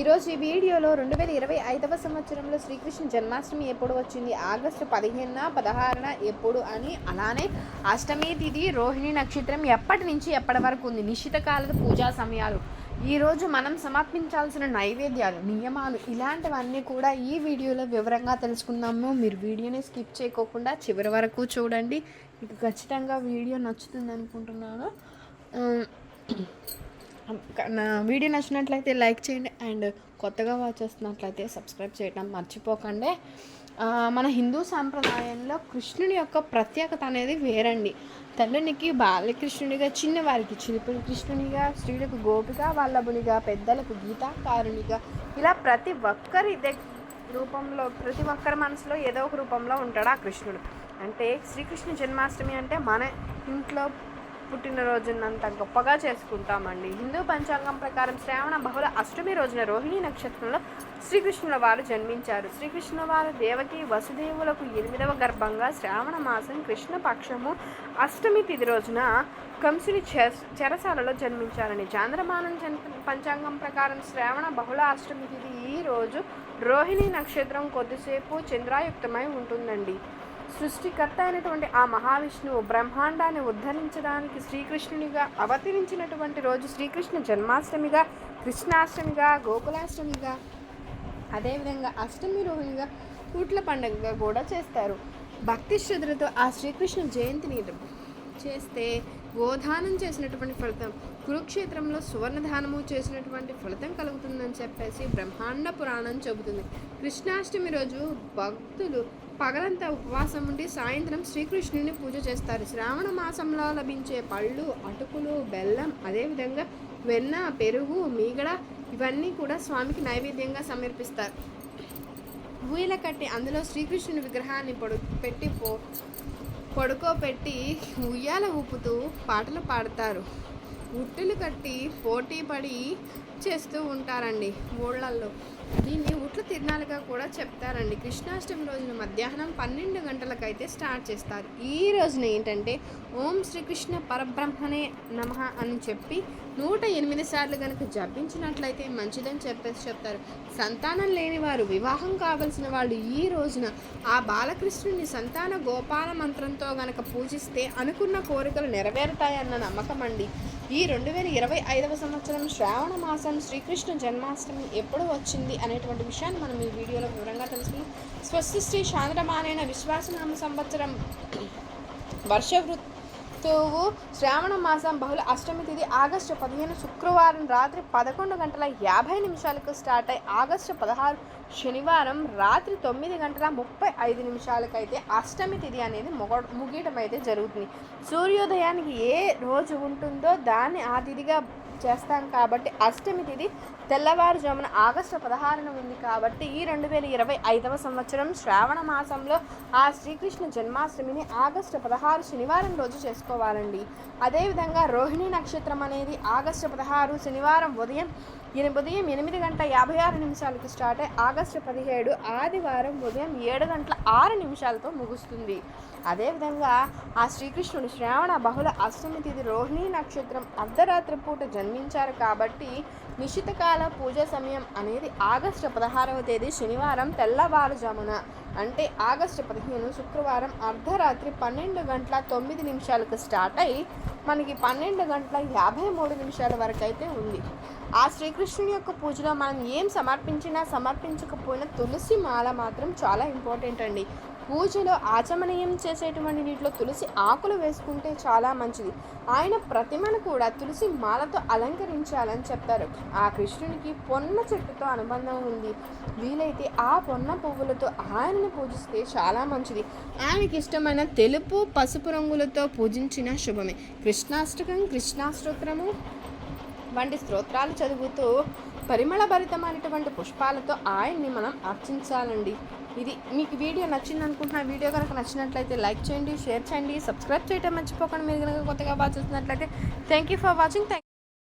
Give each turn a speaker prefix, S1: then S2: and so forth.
S1: ఈరోజు ఈ వీడియోలో రెండు వేల ఇరవై ఐదవ సంవత్సరంలో శ్రీకృష్ణ జన్మాష్టమి ఎప్పుడు వచ్చింది? ఆగస్టు పదిహేనున పదహారున ఎప్పుడు అని అలానే అష్టమి తిథి రోహిణి నక్షత్రం ఎప్పటి నుంచి ఎప్పటి వరకు ఉంది? నిశ్చిత కాలద పూజా సమయాలు. ఈరోజు మనం సమర్పించాల్సిన నైవేద్యాలు నియమాలు ఇలాంటివన్నీ కూడా ఈ వీడియోలో వివరంగా తెలుసుకుందాము. మీరు వీడియోని స్కిప్ చేయకోకుండా చివరి వరకు చూడండి. మీకు ఖచ్చితంగా వీడియో నచ్చుతుంది అనుకుంటున్నాను నా వీడియో నచ్చినట్లయితే లైక్ చేయండి అండ్ కొత్తగా వాచ్ చేస్తున్నట్లయితే సబ్స్క్రైబ్ చేయడం మర్చిపోకండి. మన హిందూ సాంప్రదాయంలో కృష్ణుని యొక్క ప్రత్యేకత అనేది వేరండి. తల్లునికి బాలకృష్ణునిగా చిన్నవారికి చిలుపుని కృష్ణునిగా స్త్రీలకు గోపిక వల్లభునిగా పెద్దలకు గీతాకారునిగా ఇలా ప్రతి ఒక్కరి రూపంలో ప్రతి ఒక్కరి మనసులో ఏదో ఒక రూపంలో ఉంటాడు ఆ కృష్ణుడు. అంటే శ్రీకృష్ణ జన్మాష్టమి అంటే మన ఇంట్లో పుట్టినరోజునంత గొప్పగా చేసుకుంటామండి. హిందూ పంచాంగం ప్రకారం శ్రావణ బహుళ అష్టమి రోజున రోహిణి నక్షత్రంలో శ్రీకృష్ణుల వారు జన్మించారు. శ్రీకృష్ణుల వారు దేవకి వసుదేవులకు ఎనిమిదవ గర్భంగా శ్రావణ మాసం కృష్ణ పక్షము అష్టమి తిథి రోజున కంసుని చెరసాలలో జన్మించారని చాంద్రమానం జన్ పంచాంగం ప్రకారం శ్రావణ బహుళ అష్టమి తిథి ఈ రోజు రోహిణి నక్షత్రం కొద్దిసేపు చంద్రాయుక్తమై ఉంటుందండి. సృష్టికర్త అయినటువంటి ఆ మహావిష్ణువు బ్రహ్మాండాన్ని ఉద్ధరించడానికి శ్రీకృష్ణునిగా అవతరించినటువంటి రోజు శ్రీకృష్ణ జన్మాష్టమిగా కృష్ణాష్టమిగా గోకులాష్టమిగా అదేవిధంగా అష్టమి రోహిణిగా కూట్ల పండుగగా కూడా చేస్తారు. భక్తి శ్రద్ధలతో ఆ శ్రీకృష్ణ జయంతిని చేస్తే గోదానం చేసినటువంటి ఫలితం కురుక్షేత్రంలో సువర్ణదానము చేసినటువంటి ఫలితం కలుగుతుందని చెప్పేసి బ్రహ్మాండ పురాణం చెబుతుంది. కృష్ణాష్టమి రోజు భక్తులు పగలంతా ఉపవాసం ఉండి సాయంత్రం శ్రీకృష్ణుని పూజ చేస్తారు. శ్రావణ మాసంలో లభించే పళ్ళు అటుకులు బెల్లం అదేవిధంగా వెన్న పెరుగు మీగడ ఇవన్నీ కూడా స్వామికి నైవేద్యంగా సమర్పిస్తారు. ఊయల కట్టి అందులో శ్రీకృష్ణుని విగ్రహాన్ని పొడు పెట్టి పో పడుకోబెట్టి ఉయ్యాల ఊపుతూ పాటలు పాడతారు. ఉట్టులు కట్టి పోటీ పడి చేస్తూ ఉంటారండి ఊళ్ళల్లో. దీన్ని ఉట్ల తిరునాలుగా కూడా చెప్తారండి. కృష్ణాష్టమి రోజున మధ్యాహ్నం పన్నెండు గంటలకైతే స్టార్ట్ చేస్తారు. ఈ రోజున ఏంటంటే ఓం శ్రీకృష్ణ పరబ్రహ్మనే నమ అని చెప్పి నూట ఎనిమిది సార్లు కనుక జపించినట్లయితే మంచిదని చెప్పేసి చెప్తారు. సంతానం లేని వారు వివాహం కావలసిన వాళ్ళు ఈ రోజున ఆ బాలకృష్ణుని సంతాన గోపాల మంత్రంతో గనక పూజిస్తే అనుకున్న కోరికలు నెరవేరుతాయన్న నమ్మకం అండి. ఈ రెండు వేల ఇరవై ఐదవ సంవత్సరం శ్రావణ మాసం శ్రీకృష్ణ జన్మాష్టమి ఎప్పుడు వచ్చింది అనేటువంటి విషయం విషయాన్ని మనం ఈ వీడియోలో వివరంగా తెలుసుకున్నాం స్వస్తి శ్రీ చాంద్రమానైన విశ్వాసనామ సంవత్సరం వర్ష ఋతువు శ్రావణ మాసం బహుళ అష్టమి తిథి ఆగస్టు పదిహేను శుక్రవారం రాత్రి పదకొండు గంటల యాభై నిమిషాలకు స్టార్ట్ అయి ఆగస్టు పదహారు శనివారం రాత్రి తొమ్మిది గంటల ముప్పై ఐదు నిమిషాలకైతే అష్టమి తిథి అనేది మొగ ముగియడం అయితే జరుగుతుంది. సూర్యోదయానికి ఏ రోజు ఉంటుందో దాన్ని ఆ తిథిగా చేస్తాం కాబట్టి అష్టమి తిథి తెల్లవారుజామున ఆగస్టు పదహారున ఉంది కాబట్టి ఈ రెండు వేల ఇరవై ఐదవ సంవత్సరం శ్రావణ మాసంలో ఆ శ్రీకృష్ణ జన్మాష్టమిని ఆగస్టు పదహారు శనివారం రోజు చేసుకోవాలండి. అదేవిధంగా రోహిణి నక్షత్రం అనేది ఆగస్టు పదహారు శనివారం ఉదయం ఎనిమిది ఉదయం ఎనిమిది గంట యాభై ఆరు నిమిషాలకి స్టార్ట్ అయ్యి ఆగస్టు పదిహేడు ఆదివారం ఉదయం ఏడు గంటల ఆరు నిమిషాలతో ముగుస్తుంది. అదేవిధంగా ఆ శ్రీకృష్ణుడు శ్రావణ బహుళ అష్టమి తిథి రోహిణి నక్షత్రం అర్ధరాత్రి పూట జన్ జన్మించారు కాబట్టి నిశితకాల పూజ సమయం అనేది ఆగస్టు పదహారవ తేదీ శనివారం తెల్లవారుజామున. అంటే ఆగస్టు పదిహేను శుక్రవారం అర్ధరాత్రి పన్నెండు గంటల తొమ్మిది నిమిషాలకు స్టార్ట్ అయ్యి మనకి పన్నెండు గంటల యాభై మూడు నిమిషాల వరకు అయితే ఉంది. ఆ శ్రీకృష్ణుని యొక్క పూజలో మనం ఏం సమర్పించినా సమర్పించకపోయినా తులసి మాల మాత్రం చాలా ఇంపార్టెంట్ అండి. పూజలో ఆచమనీయం చేసేటువంటి నీటిలో తులసి ఆకులు వేసుకుంటే చాలా మంచిది. ఆయన ప్రతిమను కూడా తులసి మాలతో అలంకరించాలని చెప్తారు. ఆ కృష్ణునికి పొన్న చెట్టుతో అనుబంధం ఉంది. వీలైతే ఆ పొన్న పువ్వులతో ఆయనను పూజిస్తే చాలా మంచిది. ఆయనకి ఇష్టమైన తెలుపు పసుపు రంగులతో పూజించిన శుభమే. కృష్ణాష్టకం కృష్ణాష్టోత్రము వంటి స్తోత్రాలు చదువుతూ పరిమళభరితమైనటువంటి పుష్పాలతో ఆయన్ని మనం అర్చించాలండి. ఇది మీకు వీడియో నచ్చింది అనుకుంటున్నా వీడియో కనుక నచ్చినట్లయితే లైక్ చేయండి షేర్ చేయండి సబ్స్క్రైబ్ చేయడం మర్చిపోకండి. మీరు కనుక కొత్తగా వాచ్ చేస్తున్నట్లయితే thank you for watching thank